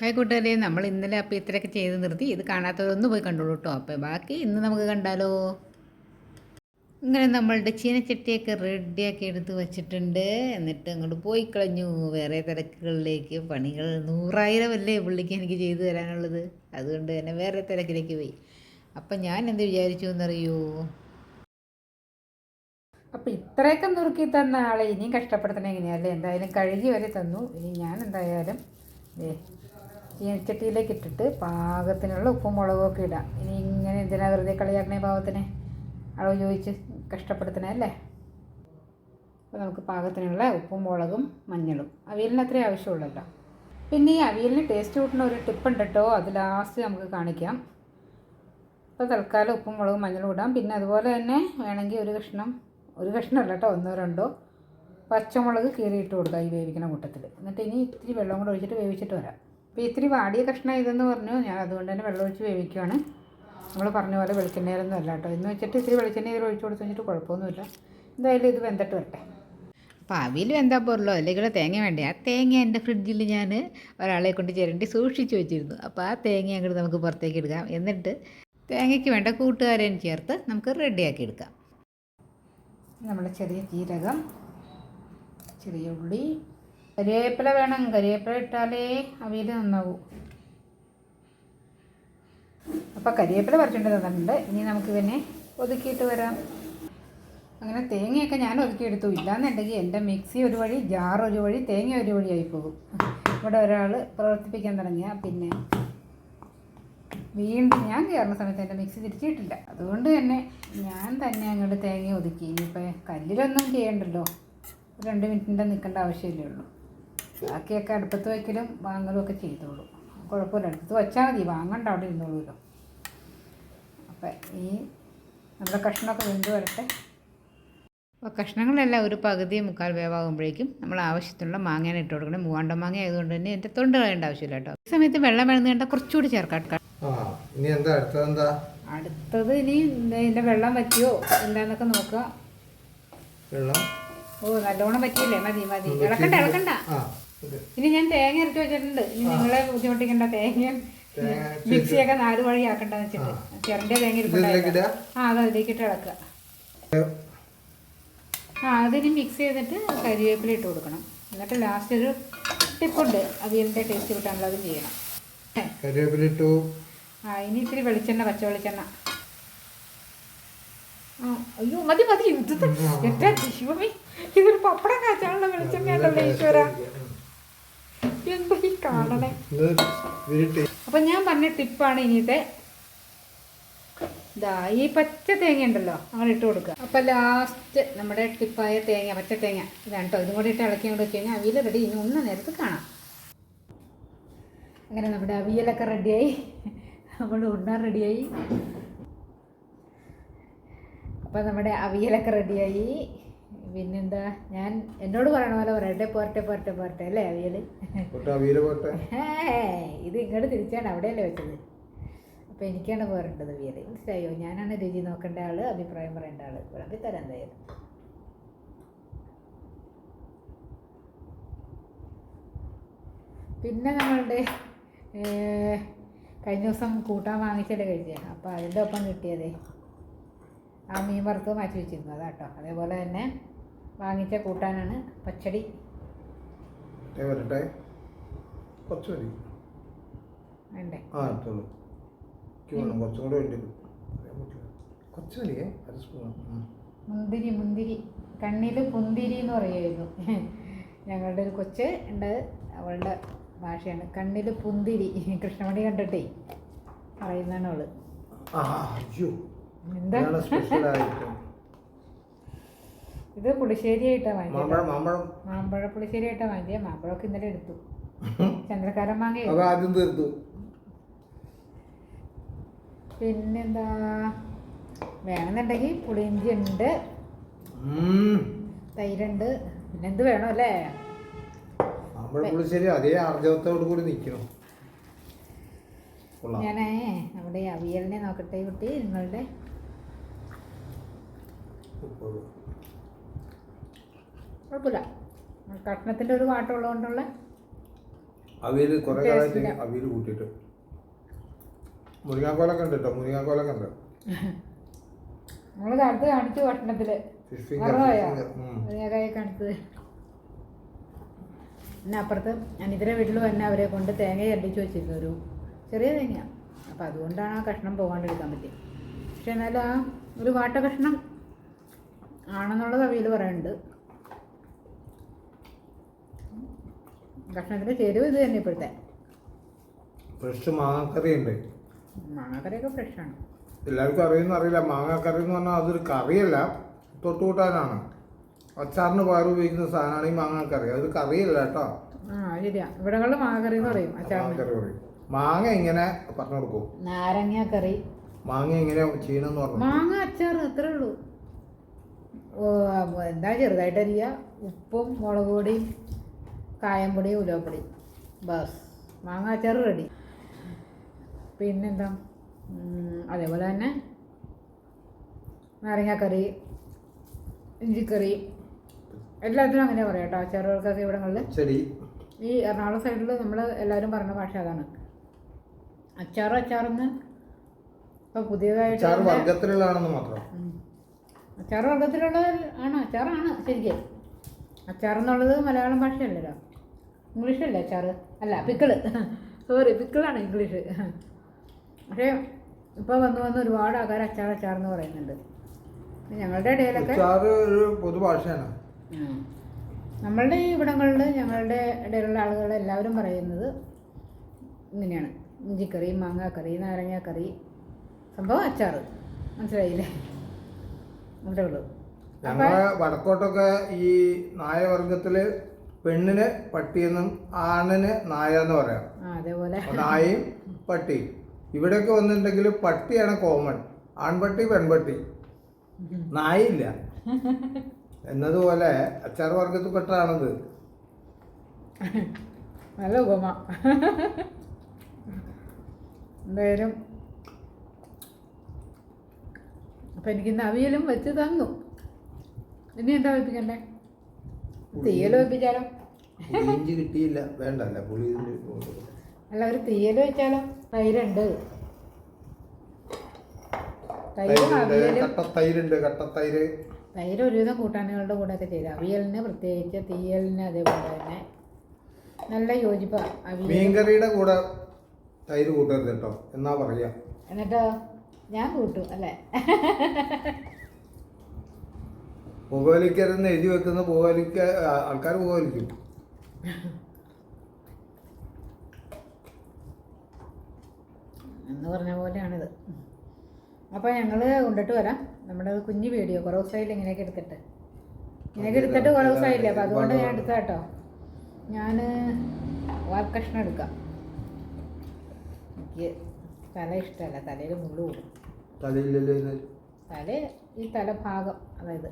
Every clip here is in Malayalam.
ഹായ് കൂട്ടുകാരെ നമ്മൾ ഇന്നലെ അപ്പോൾ ഇത്രയൊക്കെ ചെയ്ത് നിർത്തി. ഇത് കാണാത്തതൊന്ന് പോയി കണ്ടോളൂ കേട്ടോ. അപ്പോൾ ബാക്കി ഇന്ന് നമുക്ക് കണ്ടാലോ? ഇങ്ങനെ നമ്മളുടെ ചീനച്ചട്ടിയൊക്കെ റെഡിയാക്കി എടുത്ത് വെച്ചിട്ടുണ്ട്. എന്നിട്ട് അങ്ങോട്ട് പോയി കളഞ്ഞു. വേറെ തിരക്കുകളിലേക്ക് പണികൾ നൂറായിരം അല്ലേ പുള്ളിക്ക് എനിക്ക് ചെയ്തു തരാനുള്ളത്. അതുകൊണ്ട് തന്നെ വേറെ തിരക്കിലേക്ക് പോയി. അപ്പം ഞാൻ എന്ത് വിചാരിച്ചു എന്നറിയോ? അപ്പം ഇത്രയൊക്കെ നുറുക്കി തന്ന ആളെ ഇനിയും കഷ്ടപ്പെടുത്തണ അല്ലേ? എന്തായാലും കഴുകി വരെ തന്നു. ഇനി ഞാൻ എന്തായാലും ചീനച്ചട്ടിയിലേക്ക് ഇട്ടിട്ട് പാകത്തിനുള്ള ഉപ്പും മുളകൊക്കെ ഇടാം. ഇനി ഇങ്ങനെ എന്തിനാ വെറുതെ കളിയാക്കണേ പാകത്തിന് അളവ് ചോദിച്ച് കഷ്ടപ്പെടുത്തണേ അല്ലേ? അപ്പോൾ നമുക്ക് പാകത്തിനുള്ള ഉപ്പും മുളകും മഞ്ഞളും. അവിയലിന് അത്രേ ആവശ്യമുള്ളല്ലോ. പിന്നെ ഈ അവിയലിന് ടേസ്റ്റ് കൂട്ടുന്ന ഒരു ടിപ്പ് ഉണ്ട് കേട്ടോ അത് ലാസ്റ്റ് നമുക്ക് കാണിക്കാം. അപ്പോൾ തൽക്കാലം ഉപ്പും മുളകും മഞ്ഞളും ഇടാം. പിന്നെ അതുപോലെ തന്നെ വേണമെങ്കിൽ ഒരു കഷ്ണം ഒരു കഷ്ണമല്ല കേട്ടോ ഒന്നോ രണ്ടോ പച്ചമുളക് കീറിയിട്ട് കൊടുക്കുക ഈ വേവിക്കുന്ന കൂട്ടത്തിൽ എന്നിട്ട് ഇനി ഇത്തിരി വെള്ളം കൂടെ ഒഴിച്ചിട്ട് വേവിച്ചിട്ട് വരാം. അപ്പോൾ ഇത്തിരി വാടിയ കഷ്ണം ഇതെന്ന് പറഞ്ഞു. ഞാൻ അതുകൊണ്ട് തന്നെ വെള്ളം ഒഴിച്ച് വേവിക്കുവാണ്. നമ്മൾ പറഞ്ഞ പോലെ വെളിച്ചെണ്ണയിലൊന്നും അല്ല കേട്ടോ. എന്ന് വെച്ചിട്ട് ഇത്തിരി വെളിച്ചെണ്ണ ഇതിൽ ഒഴിച്ച് കൊടുത്ത് വെച്ചിട്ട് കുഴപ്പമൊന്നുമില്ല. എന്തായാലും ഇത് വെന്തിട്ട് വരട്ടെ. അപ്പോൾ അവിൽ വെന്താ പോരല്ലോ. അല്ലെങ്കിൽ തേങ്ങ വേണ്ടേ? ആ തേങ്ങ എന്റെ ഫ്രിഡ്ജിൽ ഞാൻ ഒരാളെ കൊണ്ട് ചേരേണ്ടി സൂക്ഷിച്ച് വെച്ചിരുന്നു. അപ്പോൾ ആ തേങ്ങ അങ്ങോട്ട് നമുക്ക് പുറത്തേക്ക് എടുക്കാം. എന്നിട്ട് തേങ്ങയ്ക്ക് വേണ്ട കൂട്ടുകാരെയും ചേർത്ത് നമുക്ക് റെഡിയാക്കി എടുക്കാം. നമ്മുടെ ചെറിയ ജീരകം ചെറിയ ഉള്ളി കരിവേപ്പില വേണം. കരിവേപ്പില ഇട്ടാലേ അവിയിൽ നന്നാവൂ. അപ്പോൾ കരിവേപ്പില പറിച്ചിട്ട് തന്നിട്ടുണ്ട്. ഇനി നമുക്ക് പിന്നെ ഒതുക്കിയിട്ട് വരാം. അങ്ങനെ തേങ്ങയൊക്കെ ഞാൻ ഒതുക്കിയെടുത്തു. ഇല്ലാന്നുണ്ടെങ്കിൽ എന്റെ മിക്സി ഒരു വഴി ജാർ ഒരു വഴി തേങ്ങ ഒരു വഴിയായി പോകും. ഇവിടെ ഒരാൾ പ്രവർത്തിപ്പിക്കാൻ തുടങ്ങിയാൽ പിന്നെ വീണ്ടും ഞാൻ കയറുന്ന സമയത്ത് എന്റെ മിക്സി തിരിച്ചിട്ടില്ല. അതുകൊണ്ട് തന്നെ ഞാൻ തന്നെ അങ്ങോട്ട് തേങ്ങ ഒതുക്കി. ഇനിയിപ്പോൾ കല്ലിലൊന്നും ചെയ്യണ്ടല്ലോ. രണ്ട് മിനിറ്റിന്റെ നിൽക്കേണ്ട ആവശ്യമില്ലേ ഉള്ളൂ. ബാക്കിയൊക്കെ അടുപ്പത്ത് വയ്ക്കലും വാങ്ങലും ഒക്കെ ചെയ്തോളൂ. കുഴപ്പമില്ല അടുപ്പത്ത് വെച്ചാൽ മതി. വാങ്ങണ്ട അവിടെ ഇരുന്നോളൂല്ലോ. അപ്പം ഈ നമ്മുടെ കഷ്ണമൊക്കെ വെന്ത് വരട്ടെ. അപ്പോൾ കഷ്ണങ്ങളെല്ലാം ഒരു പകുതി മുക്കാൽ വേവാകുമ്പോഴേക്കും നമ്മൾ ആവശ്യത്തിനുള്ള മാങ്ങയാണ് ഇട്ട് കൊടുക്കണം മൂവാണ്ട മാങ്ങ ആയതുകൊണ്ട് തന്നെ എന്റെ തൊണ്ട് കളയേണ്ട ആവശ്യമില്ല കേട്ടോ. ഈ സമയത്ത് വെള്ളം വേണമെന്ന് കണ്ടാൽ കുറച്ചുകൂടി ചേർക്കാം. ഇനി എന്താ? അടുത്തത് എന്താ? അടുത്തത് ഇനി ഇതിന്റെ വെള്ളം പറ്റിയോ എന്താന്നൊക്കെ നോക്കുക. വെള്ളം? ഓ നല്ലോണം പറ്റിയില്ലേ മതി മതി. ഇളക്കണ്ട ഇളക്കണ്ട. ഇനി ഞാൻ തേങ്ങ ഇരട്ടി വെച്ചിട്ടുണ്ട്. ഇനി നിങ്ങളെ ബുദ്ധിമുട്ടിക്കണ്ട തേങ്ങ മിക്സിയൊക്കെ നാല് വഴി ആക്കണ്ടെന്ന് വെച്ചിട്ട് ചിരണ്ട തേങ്ങ ആ അത് അതിലേക്കിട്ട് ഇളക്കുക ആ അതിന് മിക്സ് ചെയ്തിട്ട് കരിവേപ്പില ഇട്ട് കൊടുക്കണം. എന്നിട്ട് ലാസ്റ്റ് ഒരു ടിപ്പുണ്ട്. അവിയലിന്റെ ടേസ്റ്റ് കിട്ടാനുള്ള അതും ചെയ്യണം. കരിവേപ്പില ഇട്ടു. ആ ഇനി ഇത്തിരി വെളിച്ചെണ്ണ പച്ച വെളിച്ചെണ്ണ. അയ്യോ മതി മതി. ഇത് എന്റെ ദൈവമേ. ഇതൊരു പപ്പടം കാച്ചാനുള്ള വെളിച്ചെണ്ണ ഉണ്ടല്ലോ ഈശ്വര. കാണണേ. അപ്പൊ ഞാൻ പറഞ്ഞ ടിപ്പാണ് ഇനിയത്തെ ഇതാ ഈ പച്ച തേങ്ങ ഉണ്ടല്ലോ അങ്ങനെ ഇട്ട് കൊടുക്കുക. അപ്പൊ ലാസ്റ്റ് നമ്മുടെ ടിപ്പായ തേങ്ങ പച്ച തേങ്ങ ഇതാണ് ഇതും കൂടി ഇട്ട് ഇളക്കി കൊണ്ട് വെച്ച് കഴിഞ്ഞാൽ അവിയൽ റെഡി ഇനി ഒന്ന് നേരത്ത് കാണാം. അങ്ങനെ നമ്മുടെ അവിയലൊക്കെ റെഡിയായി നമ്മൾ ഉണ്ണാൻ റെഡിയായി അപ്പോൾ നമ്മുടെ അവിയലൊക്കെ റെഡിയായി പിന്നെന്താ? ഞാൻ എന്നോട് പറയണ പോലെ പറയട്ടെ പോരട്ടെ പോരട്ടെ പോരട്ടെ അല്ലേ പോട്ടെ ഇത് ഇങ്ങോട്ട് തിരിച്ചാണ് അവിടെയല്ലേ വെച്ചത്. അപ്പോൾ എനിക്കാണ് പോരേണ്ടത് അവിയൽ മനസ്സിലായോ? ഞാനാണ് രുചി നോക്കേണ്ട ആൾ അഭിപ്രായം പറയേണ്ട ആൾ. വിളമ്പി തരാം എന്തായാലും. പിന്നെ നമ്മളുടെ കഴിഞ്ഞ ദിവസം കൂട്ടാൻ വാങ്ങിച്ചല്ലേ കഴിച്ചത് അപ്പോൾ അതിന്റെ ഒപ്പം കിട്ടിയതേ. ആ മീൻ വറുത്ത് മാറ്റി വെച്ചിരുന്നു. അതാട്ടോ. അതേപോലെ തന്നെ വാങ്ങിച്ച കൂട്ടാനാണ് പച്ചടി. വരട്ടെ. കുറച്ച് മതി വേണ്ടേ? ആ എടുത്തോളൂ. കുറച്ചും കൂടെ വേണ്ടി. കുറച്ച് മതിയേ അര സ്പൂൺ. മുന്തിരി മുന്തിരി. കണ്ണിൽ പുന്തിരി എന്ന് പറയുമായിരുന്നു. ഞങ്ങളുടെ ഒരു കൊച്ച് ഉണ്ട്. അവളുടെ ഭാഷയാണ്. കണ്ണിൽ പുന്തിരി. കൃഷ്ണമണി കണ്ടിട്ടേ പറയുന്നതാണ് അവൾ. എന്താ? ഇത് പുളിശ്ശേരി ആയിട്ടാണ് വാങ്ങിയത്. മാമ്പഴം മാമ്പഴം. മാമ്പഴ പുളിശ്ശേരി ആയിട്ടാണ് വാങ്ങിയത് മാമ്പഴമൊക്കെ ഇന്നലെ എടുത്തു. ചന്ദ്രക്കാരൻ മാങ്ങ അത് ആദ്യം തീർത്തു പിന്നെന്താ? വേണമെന്നുണ്ടെങ്കിൽ പുളിയിഞ്ചി ഉണ്ട്. തൈരുണ്ട് തൈരുണ്ട്. പിന്നെന്ത് വേണം അല്ലേ? പുളിശ്ശേരി അതേ ആർജവത്തോടു കൂടി നിൽക്കണം. ഞാനേ നമ്മുടെ അവിയലിനെ നോക്കട്ടെ കുട്ടി നിങ്ങളുടെ. കുഴപ്പമില്ല. കഷ്ണത്തിന്റെ ഒരു വാട്ടം ഉള്ളതുകൊണ്ടുള്ള അവിയൽ കുറേ കാലമായിട്ട്. അവിയൽ കൂട്ടിയിട്ട്. മുരിങ്ങാക്കോലൊക്കെ ഉണ്ട് കേട്ടോ മുരിങ്ങാക്കോലൊക്കെ ഉണ്ട്. നമ്മൾ കടുത്ത് കാണിച്ചു ഫിംഗർ ഉം. കാണിച്ചത്. പിന്നെ അപ്പുറത്ത് അനിതരെ വീട്ടിൽ തന്നെ അവരെ കൊണ്ട് തേങ്ങ ചട്ടിച്ച് വെച്ചിരുന്നു ഒരു ചെറിയ തേങ്ങ അപ്പോൾ അതുകൊണ്ടാണ് ആ കഷ്ണം പോകാണ്ടിരിക്കാൻ പറ്റിയത് പക്ഷെ എന്നാലും ആ ഒരു വാട്ട കഷ്ണം ആണെന്നുള്ളത് അവയിൽ പറയുന്നുണ്ട്. കഷ്ണത്തിന്റെ ചേരുവ ഇത് തന്നെ ഇപ്പോഴത്തെ. ഫ്രഷ് മാങ്ങാക്കറി ഉണ്ട് മാങ്ങാക്കറിയൊക്കെ ഫ്രഷാണ്. എല്ലാവർക്കും അറിയുന്ന അറിയില്ല. മാങ്ങാക്കറി എന്ന് പറഞ്ഞാൽ അതൊരു കറിയല്ല തൊട്ടുകൂട്ടാനാണ് അച്ചാറിന് പകരം ഉപയോഗിക്കുന്ന സാധനമാണ് ഈ മാങ്ങാക്കറി. അതൊരു കറിയല്ല കേട്ടോ. ആ ശരിയാ. ഇവിടങ്ങളിൽ മാങ്ങാക്കറി എന്ന് പറയും മാങ്ങാക്കറി പറയും. മാങ്ങ എങ്ങനെ പറഞ്ഞു കൊടുക്കും? നാരങ്ങാക്കറി മാങ്ങ എങ്ങനെ ചെയ്യണമെന്ന് പറഞ്ഞു മാങ്ങ അച്ചാർ അത്രേ ഉള്ളൂ. എന്താ ചെറുതായിട്ട് അരിയുക ഉപ്പും മുളക് പൊടിയും കായംപൊടി ഉലുവപ്പൊടി. ബസ്. മാങ്ങ അച്ചാർ റെഡി പിന്നെന്താ? അതേപോലെ തന്നെ നാരങ്ങാക്കറി ഇഞ്ചിക്കറി. എല്ലാത്തിനും അങ്ങനെ പറയാം കേട്ടോ. അച്ചാറുകൾക്കൊക്കെ ഇവിടങ്ങളിൽ ശരി. ഈ എറണാകുളം സൈഡിൽ നമ്മൾ എല്ലാവരും പറഞ്ഞ ഭാഷ അതാണ്. അച്ചാറ് അച്ചാറെന്ന് ഇപ്പോൾ പുതിയതായിട്ട് വർഗത്തിലുള്ളതാണെന്ന് മാത്രം. അച്ചാർ വർഗത്തിലുള്ള ആണ്. അച്ചാറാണ് ശരിക്കും. അച്ചാർ എന്നുള്ളത് മലയാളം ഭാഷയല്ലല്ലോ. ഇംഗ്ലീഷ് അല്ലേ അച്ചാർ അല്ല പിക്കിൾ. Sorry പിക്കിളാണ് English. പക്ഷേ ഇപ്പോൾ വന്ന് വന്ന് ഒരുപാട് ആൾക്കാർ അച്ചാർ അച്ചാർ എന്ന് പറയുന്നുണ്ട് ഞങ്ങളുടെ ഇടയിലൊക്കെ പൊതുഭാഷയാണ്. നമ്മളുടെ ഈ ഇവിടങ്ങളിൽ ഞങ്ങളുടെ ഇടയിലുള്ള ആളുകൾ എല്ലാവരും പറയുന്നത് ഇങ്ങനെയാണ്. ഇഞ്ചിക്കറി മാങ്ങാക്കറി നാരങ്ങാക്കറി. സംഭവം അച്ചാർ മനസ്സിലായില്ലേ? അത്രേ ഉള്ളൂ. ഞങ്ങളെ വടക്കോട്ടൊക്കെ ഈ നായവർഗത്തിൽ പെണ്ണിന് പട്ടിയെന്നും ആണിന് നായ എന്ന് പറയാം നായയും പട്ടിയും. ഇവിടെയൊക്കെ വന്നിട്ടുണ്ടെങ്കിൽ പട്ടിയാണ് കോമൺ ആൺപട്ടി പെൺപട്ടി. നായില്ല. എന്നതുപോലെ അച്ചാർ വർഗത്തിൽപ്പെട്ടാണത് നല്ല ഉപമ. എന്തായാലും അപ്പം എനിക്ക് അവിയലും വെച്ച് തന്നു. ഇനി എന്താ വെപ്പിക്കണ്ടേ? തീയൽ വെപ്പിച്ചാലോ? ഇഞ്ചി കിട്ടിയില്ല. വേണ്ടല്ല പുളി അല്ല ഒരു തീയൽ വെച്ചാലോ? തൈരുണ്ട്. തൈരും തൈരുണ്ട് കട്ടത്തൈര്. തൈര് ഒരുവിധം കൂട്ടാനുകളുടെ കൂടെ ഒക്കെ ചെയ്ത്. അവിയലിന് പ്രത്യേകിച്ച് തീയലിന് അതേപോലെ തന്നെ നല്ല യോജിപ്പാണ് അവിയൽ മീൻകറിയുടെ കൂടെ തൈര് കൂട്ടരുത് കേട്ടോ. എന്നാ പറയാ? എന്നിട്ടോ? ഞാൻ കൂട്ടും അല്ലേ? പുകവലിക്കരുന്ന് എഴുതി വെക്കുന്ന പുകവലിക്ക ആൾക്കാർ പുകവലിക്കും എന്ന് പറഞ്ഞ പോലെയാണിത്. അപ്പോൾ ഞങ്ങൾ കൊണ്ടിട്ട് വരാം. നമ്മുടെ കുഞ്ഞു വീഡിയോ കുറേ ദിവസമായില്ല ഇങ്ങനെയൊക്കെ എടുത്തിട്ട്. ഇങ്ങനെയൊക്കെ എടുത്തിട്ട് കുറേ ദിവസമായില്ല? അപ്പോൾ അതുകൊണ്ട് ഞാൻ എടുത്താ കേട്ടോ ഞാൻ വാർക്കഷ്ണം എടുക്കാം. എനിക്ക് തല ഇഷ്ടമല്ല. തലയിൽ മുള്ളു കൂടും. തല ഈ തല ഈ തലഭാഗം അതായത്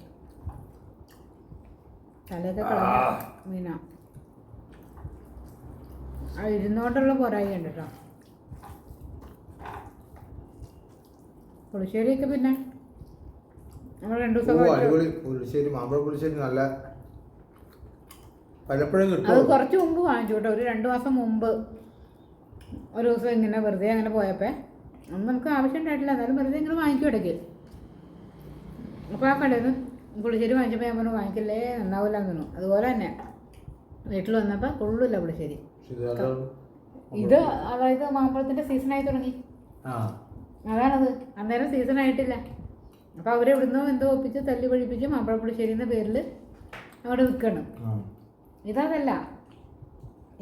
തലയൊക്കെ കളഞ്ഞ. മീന. ആ ഇരുന്നോണ്ടുള്ള പോരായി ഉണ്ട് കേട്ടോ പുളിശ്ശേരിയൊക്കെ പിന്നെ? നമ്മൾ രണ്ടു ദിവസം. പുളിശ്ശേരി മാമ്പഴ പുളിശ്ശേരി നല്ല പലപ്പോഴും അത് കുറച്ച് മുമ്പ് വാങ്ങിച്ചു കേട്ടോ. ഒരു രണ്ട് മാസം മുമ്പ്. ഒരു ദിവസം ഇങ്ങനെ വെറുതെ അങ്ങനെ പോയപ്പോൾ അന്ന് നമുക്ക് ആവശ്യം ഉണ്ടായിട്ടില്ല. എന്നാലും വെറുതെ ഇങ്ങനെ വാങ്ങിക്കും ഇടയ്ക്ക്. അപ്പോൾ ആ കടയിൽ നിന്ന് പുളിശ്ശേരി വാങ്ങിച്ചപ്പോൾ ഞാൻ പറഞ്ഞു വാങ്ങിക്കല്ലേ നന്നാവില്ല എന്ന് അതുപോലെ തന്നെ വീട്ടിൽ വന്നപ്പോൾ കൊള്ളില്ല പുളിശ്ശേരി. ഇത് അതായത് മാമ്പഴത്തിന്റെ സീസൺ ആയി തുടങ്ങി. അതാണത്. അന്നേരം സീസൺ ആയിട്ടില്ല. അപ്പോൾ അവരെവിടുന്നോ എന്തോ ഒപ്പിച്ച് തല്ലി പഴിപ്പിച്ച് മാമ്പഴ പുളിശ്ശേരി എന്ന പേരിൽ അവിടെ വിൽക്കണം. ഇതതല്ല.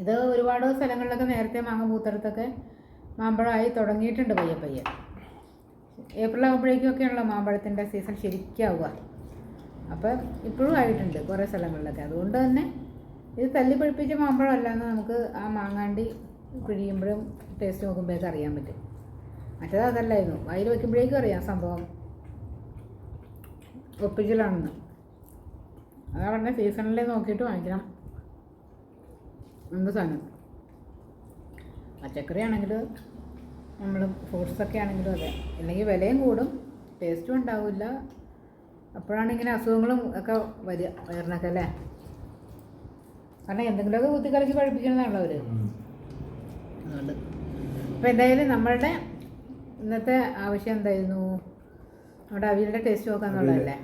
ഇത് ഒരുപാട് സ്ഥലങ്ങളിലൊക്കെ നേരത്തെ മാങ്ങ പൂത്തടത്തൊക്കെ മാമ്പഴമായി തുടങ്ങിയിട്ടുണ്ട് പയ്യെ പയ്യെ. ഏപ്രിൽ ആകുമ്പോഴേക്കും ഒക്കെയാണല്ലോ മാമ്പഴത്തിന്റെ സീസൺ ശരിക്കാവുക. അപ്പം ഇപ്പോഴും ആയിട്ടുണ്ട് കുറേ സ്ഥലങ്ങളിലൊക്കെ. അതുകൊണ്ട് തന്നെ ഇത് തല്ലി പഴിപ്പിച്ച മാമ്പഴം അല്ലാന്ന് നമുക്ക് ആ മാങ്ങാണ്ടി പിഴിയുമ്പോഴും ടേസ്റ്റ് നോക്കുമ്പോഴേക്കും അറിയാൻ പറ്റും. മറ്റേത് അതല്ലായിരുന്നു. വായിൽ വയ്ക്കുമ്പോഴേക്കും അറിയാം സംഭവം. ഒപ്പിച്ചിലാണെന്ന്. അതാ പറഞ്ഞ സീസണിലെ നോക്കിയിട്ട് വാങ്ങിക്കണം. എന്ത് സാധനം? പച്ചക്കറി ആണെങ്കിൽ നമ്മൾ ഫ്രൂട്ട്സൊക്കെ ആണെങ്കിലും അതെ. അല്ലെങ്കിൽ വിലയും കൂടും. ടേസ്റ്റും ഉണ്ടാവില്ല. അപ്പോഴാണ് ഇങ്ങനെ അസുഖങ്ങളും ഒക്കെ വരിക വയറിനൊക്കെ അല്ലേ? കാരണം എന്തെങ്കിലുമൊക്കെ കുത്തിക്കലക്കി പഴിപ്പിക്കണമെന്നാണല്ലോ അവർ ഉം. അതുകൊണ്ട് അപ്പോൾ എന്തായാലും നമ്മളുടെ ഇന്നത്തെ ആവശ്യം എന്തായിരുന്നു? നമ്മുടെ അവിയലിന്റെ ടേസ്റ്റ് നോക്കാന്നുള്ളതല്ലേ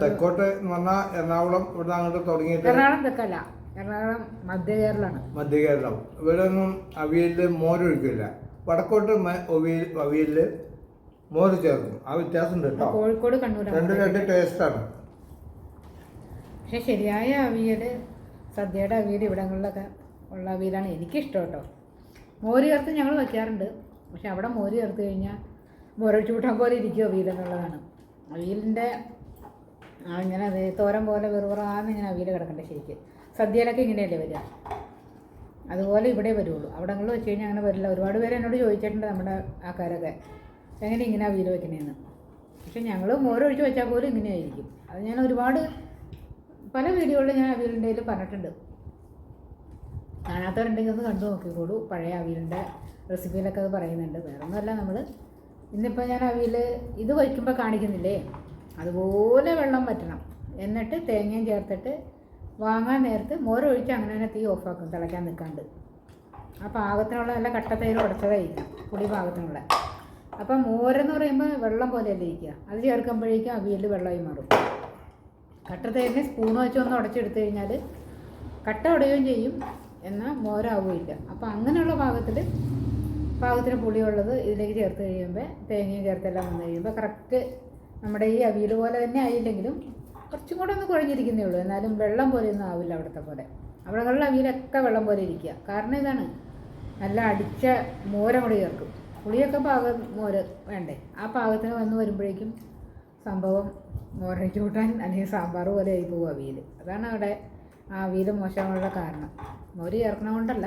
തെക്കോട്ട് എന്ന് പറഞ്ഞാൽ എറണാകുളം ഇവിടെ അങ്ങോട്ട് തുടങ്ങിയിട്ട് എറണാകുളം തെക്കല്ല. എറണാകുളം മധ്യ കേരളമാണ് മധ്യ കേരളം. ഇവിടെ ഒന്നും അവിയലിൽ മോരൊഴിക്കില്ല വടക്കോട്ട് അവിയൽ അവിയലിൽ മോര് ചേർക്കും ആ വ്യത്യാസം ഉണ്ട് കേട്ടോ കോഴിക്കോട് കണ്ണൂർ രണ്ട് രണ്ട് ടേസ്റ്റാണ് പക്ഷെ ശരിയായ അവിയൽ സദ്യയുടെ അവിയൽ ഇവിടങ്ങളിലൊക്കെ ഉള്ള അവിയലാണ് എനിക്കിഷ്ടം കേട്ടോ മോര് ചേർത്ത് ഞങ്ങൾ വയ്ക്കാറുണ്ട് പക്ഷെ അവിടെ മോര് ചേർത്ത് കഴിഞ്ഞാൽ മോരൊഴിച്ച് കൂട്ടാൻ പോലെ ഇരിക്കും അവിയൽ എന്നുള്ളതാണ് അവിയലിന്റെ ആ ഇങ്ങനെ അത് തോരൻ പോലെ വെറുറാന്ന് ഇങ്ങനെ അവിയൽ കിടക്കണ്ടേ ശരിക്കും. സദ്യയിലൊക്കെ ഇങ്ങനെയല്ലേ വരിക? അതുപോലെ ഇവിടെ വരുള്ളൂ. അവിടങ്ങളിൽ വെച്ച് കഴിഞ്ഞാൽ അങ്ങനെ വരില്ല. ഒരുപാട് പേര് എന്നോട് ചോദിച്ചിട്ടുണ്ട് നമ്മുടെ ആൾക്കാരൊക്കെ. എങ്ങനെ ഇങ്ങനെ അവിയൽ വയ്ക്കണേന്ന് പക്ഷെ ഞങ്ങൾ മോരൊഴിച്ച് വെച്ചാൽ പോലും ഇങ്ങനെയായിരിക്കും. അത് ഞാൻ ഒരുപാട് പല വീഡിയോകളിൽ ഞാൻ അവിയലിന്റെ കയ്യിൽ പറഞ്ഞിട്ടുണ്ട്. കാണാത്തവരുണ്ടെങ്കിൽ ഒന്ന് കണ്ടു നോക്കിക്കോളൂ. പഴയ അവിയലിന്റെ റെസിപ്പിയിലൊക്കെ അത് പറയുന്നുണ്ട്. വേറെ ഒന്നുമല്ല നമ്മൾ ഇന്നിപ്പോൾ ഞാൻ അവിയൽ ഇത് വയ്ക്കുമ്പോൾ കാണിക്കുന്നില്ലേ? അതുപോലെ വെള്ളം വറ്റണം. എന്നിട്ട് തേങ്ങയും ചേർത്തിട്ട് വാങ്ങാൻ നേരത്ത് മോരൊഴിച്ച് അങ്ങനെ തന്നെ തീ ഓഫാക്കും തിളയ്ക്കാൻ നിൽക്കാണ്ട്. ആ പാകത്തിനുള്ള നല്ല കട്ട തൈര് ഉടച്ചതായിരിക്കും പുളി പാകത്തിനുള്ള. അപ്പം മോരെന്ന് പറയുമ്പോൾ വെള്ളം പോലെയല്ലേ ഇരിക്കുക. അത് ചേർക്കുമ്പോഴേക്കും അവിയൽ വെള്ളമായി മാറും. കട്ട തേങ്ങ സ്പൂൺ വെച്ച് ഒന്ന് ഉടച്ചെടുത്ത് കഴിഞ്ഞാൽ കട്ട ഉടയുകയും ചെയ്യും എന്നാൽ മോരാവുകയില്ല. അപ്പോൾ അങ്ങനെയുള്ള പാകത്തിൽ പാകത്തിന് പുളിയുള്ളത് ഇതിലേക്ക് ചേർത്ത് കഴിയുമ്പോൾ തേങ്ങയും ചേർത്തെല്ലാം വന്നു കഴിയുമ്പോൾ കറക്റ്റ് നമ്മുടെ ഈ അവിയൽ പോലെ തന്നെ ആയില്ലെങ്കിലും കുറച്ചും കൂടെ ഒന്ന് കുഴഞ്ഞിരിക്കുന്നേ ഉള്ളൂ. എന്നാലും വെള്ളം പോലെയൊന്നും ആവില്ല അവിടുത്തെ പോലെ. അവിടെയുള്ള അവിയലൊക്കെ വെള്ളം പോലെ ഇരിക്കുക. കാരണം ഇതാണ് നല്ല അടിച്ച മോരം കൂടി ചേർക്കും. പുളിയൊക്കെ പാകം മോര് വേണ്ടേ? ആ പാകത്തിന് വന്ന് വരുമ്പോഴേക്കും സംഭവം മോരയ്ക്ക് കൂട്ടാൻ അല്ലെങ്കിൽ സാമ്പാർ പോലെ ആയി പോകും അവിയൽ അതാണ് അവിടെ ആ അവിയൽ മോശമുള്ള കാരണം. മോര് ചേർക്കണ കൊണ്ടല്ല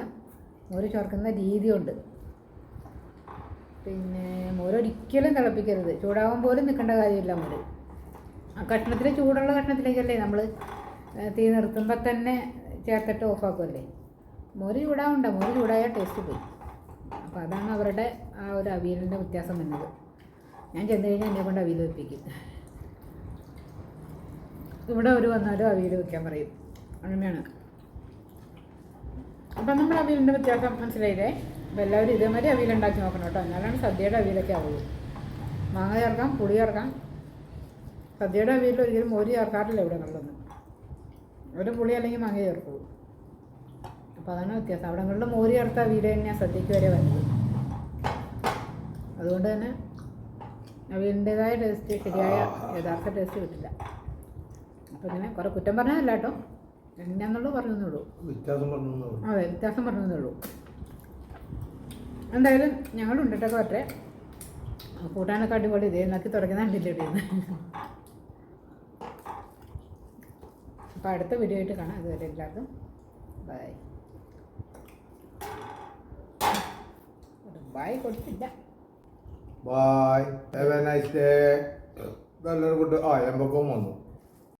മോര് ചേർക്കുന്ന രീതിയുണ്ട്. പിന്നെ മോര് ഒരിക്കലും തിളപ്പിക്കരുത്. ചൂടാവാൻ പോലും നിൽക്കേണ്ട കാര്യമില്ല മോര്. ആ കഷ്ണത്തിൽ ചൂടുള്ള കഷ്ണത്തിലേക്കല്ലേ നമ്മൾ തീ നിർത്തുമ്പോൾ തന്നെ ചേർത്തിട്ട് ഓഫാക്കുമല്ലേ മോര് ചൂടാവണ്ട. മോര് ചൂടായാൽ ടേസ്റ്റ് പോയി. അപ്പോൾ അതാണ് അവരുടെ ആ ഒരു അവിയലിന്റെ വ്യത്യാസം വന്നത് ഞാൻ ചെന്ന് കഴിഞ്ഞാൽ എന്നെ കൊണ്ട് അവിയൽ വെപ്പിക്കും. ഇവിടെ ഒരു വന്നാലും അവിയൽ വെക്കാൻ പറയും. അങ്ങനെയാണ്. അപ്പം നമ്മൾ അവിയലിന്റെ വ്യത്യാസം മനസ്സിലായില്ലേ? അപ്പോൾ എല്ലാവരും ഇതേമാതിരി അവിയൽ ഉണ്ടാക്കി നോക്കണം കേട്ടോ. എന്നാലാണ് സദ്യയുടെ അവിയലൊക്കെ ആവുള്ളൂ. മാങ്ങ ചേർക്കാം പുളി ചേർക്കാം. സദ്യയുടെ അവിയലിൽ ഒരിക്കലും മോര് ചേർക്കാറില്ല ഇവിടെ നമ്മളൊന്നും. ഒരു പുളി അല്ലെങ്കിൽ മാങ്ങ ചേർക്കുള്ളൂ. അപ്പോൾ അതാണ് വ്യത്യാസം. അവിടങ്ങളിൽ മോരി ചേർത്ത അവിയൽ തന്നെയാണ് സദ്യക്ക് വരെ വരുന്നത്. അതുകൊണ്ട് തന്നെ അവിയലിന്റെതായ ടേസ്റ്റ് ശരിയായ യഥാർത്ഥ ടേസ്റ്റ് കിട്ടില്ല. അപ്പോൾ ഇങ്ങനെ കുറേ കുറ്റം പറഞ്ഞതല്ല കേട്ടോ. എങ്ങനെയാണെന്നുള്ളത് പറഞ്ഞതേയുള്ളൂ പറഞ്ഞു അതെ വ്യത്യാസം പറഞ്ഞതേയുള്ളൂ എന്തായാലും ഞങ്ങൾ ഉണ്ടിട്ടൊക്കെ പറ്റേ കൂട്ടാനൊക്കെ അടിപൊളി. ഇതേ നോക്കി തുടങ്ങുന്നുണ്ടല്ലോ കണ്ടില്ല ഇവിടെയാണ് അപ്പോൾ അടുത്ത വീഡിയോ ആയിട്ട് കാണാം. അതുവരെ എല്ലാവർക്കും. ബൈ ബൈ കൊടുത്തില്ല. Bye have a nice day നല്ലൊരു ഗുഡ് ആ എമ്പക്കം വന്നു.